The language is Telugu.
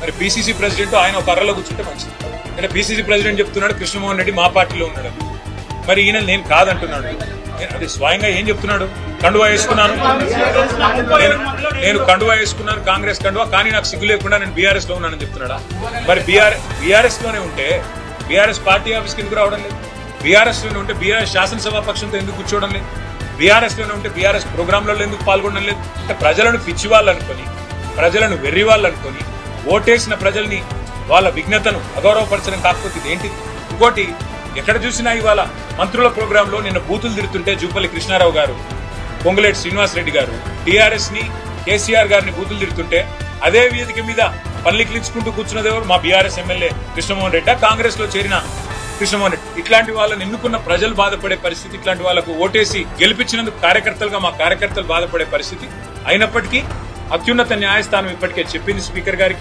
మరి బీసీసీ ప్రెసిడెంట్ ఆయన ఒక అర్రలో కూర్చుంటే మంచిది. అంటే పిసిసి ప్రెసిడెంట్ చెప్తున్నాడు కృష్ణమోహన్ రెడ్డి మా పార్టీలో ఉన్నాడు. మరి ఈయన నేను కాదంటున్నాడు. నేను- అది స్వయంగా ఏం చెప్తున్నాడు? కండువా వేసుకున్నాను. నేను నేను కండువా వేసుకున్నాను కాంగ్రెస్ కండువా కానీ నాకు సిగ్గు లేకుండా నేను బీఆర్ఎస్లో ఉన్నానని చెప్తున్నాడా? మరి బీఆర్ బీఆర్ఎస్లోనే ఉంటే బీఆర్ఎస్ పార్టీ ఆఫీస్కి ఎందుకు రావడం లేదు? బీఆర్ఎస్లోనే ఉంటే బీఆర్ఎస్ శాసనసభ పక్షంతో ఎందుకు కూర్చోవడం లేదు? బీఆర్ఎస్లోనే ఉంటే బీఆర్ఎస్ ప్రోగ్రాంలలో ఎందుకు పాల్గొనడం లేదు? అంటే ప్రజలను పిచ్చి వాళ్ళు అనుకొని ప్రజలను వెర్రి వాళ్ళు అనుకొని ఓటేసిన ప్రజల్ని వాళ్ళ విఘ్నతను అగౌరవపరచడం కాకపోతే ఇది ఏంటిది ఇంకోటి ఎక్కడ చూసినా ఇవాళ మంత్రుల ప్రోగ్రాంలో నిన్న బూతులు తిడుతుంటే జూపల్లి కృష్ణారావు గారు పొంగులేటి శ్రీనివాసరెడ్డి గారు టీఆర్ఎస్ని కేసీఆర్ గారిని బూతులు తిడుతుంటే అదే వేదిక మీద పల్లికిలించుకుంటూ కూర్చున్నది ఎవరు? మా బీఆర్ఎస్ ఎమ్మెల్యే కృష్ణమోహన్ రెడ్డి. కాంగ్రెస్లో చేరిన కృష్ణమోహన్ రెడ్డి. ఇట్లాంటి వాళ్ళని ఎన్నుకున్న ప్రజలు బాధపడే పరిస్థితి ఇట్లాంటి వాళ్ళకు ఓటేసి గెలిపించినందుకు కార్యకర్తలుగా మా కార్యకర్తలు బాధపడే పరిస్థితి అయినప్పటికీ అత్యున్నత న్యాయస్థానం ఇప్పటికే చెప్పింది స్పీకర్ గారికి.